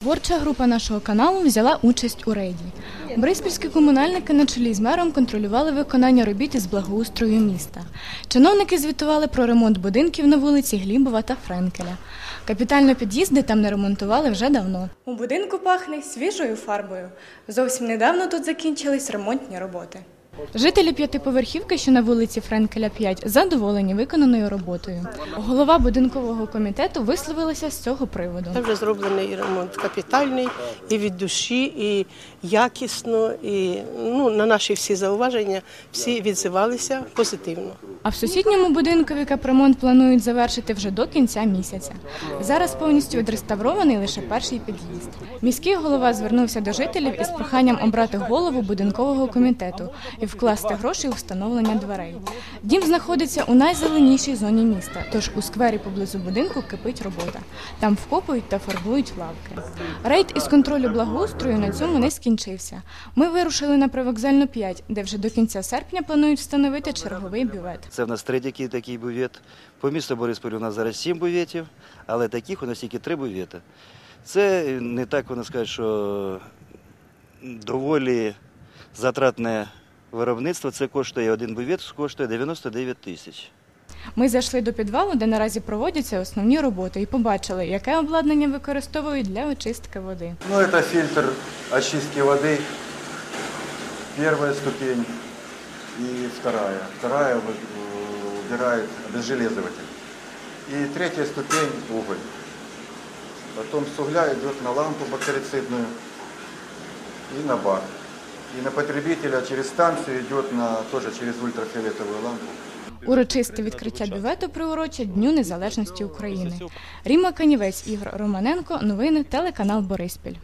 Творча група нашого каналу взяла участь у рейді. Бориспільські комунальники на чолі з мером контролювали виконання робіт із благоустрою міста. Чиновники звітували про ремонт будинків на вулиці Глібова та Френкеля. Капітально під'їзди там не ремонтували вже давно. У будинку пахне свіжою фарбою. Зовсім недавно тут закінчились ремонтні роботи. Жителі п'ятиповерхівки, що на вулиці Френкеля 5, задоволені виконаною роботою. Голова будинкового комітету висловилася з цього приводу. Це вже зроблений ремонт капітальний і від душі, і якісно. І ну, на наші всі зауваження всі відзивалися позитивно. А в сусідньому будинкові капремонт планують завершити вже до кінця місяця. Зараз повністю відреставрований лише перший під'їзд. Міський голова звернувся до жителів із проханням обрати голову будинкового комітету і вкласти гроші у встановлення дверей. Дім знаходиться у найзеленішій зоні міста, тож у сквері поблизу будинку кипить робота. Там вкопують та фарбують лавки. Рейд із контролю благоустрою на цьому не скінчився. Ми вирушили на привокзальну 5, де вже до кінця серпня планують встановити черговий бювет. Це в нас третій такий бювет. По місту Борисполю у нас зараз сім бюветів, але таких у нас тільки три бювети. Це не так, воно сказати, що доволі затратне виробництво. Це коштує один бювет, коштує 99 тисяч. Ми зайшли до підвалу, де наразі проводяться основні роботи, і побачили, яке обладнання використовують для очистки води. Ну, это фильтр очистки воды. Первая ступень и вторая. Вторая вы- э, убирает обезжелезыватель. И третья ступень – уголь. Потом с угля идет на лампу бактерицидную и на бар. И на потребителя через станцию идет на, тоже через ультрафиолетовую лампу. Урочисте відкриття бювету приурочать Дню Незалежності України. Ріма Канівець, Ігор Романенко. Новини телеканал Бориспіль.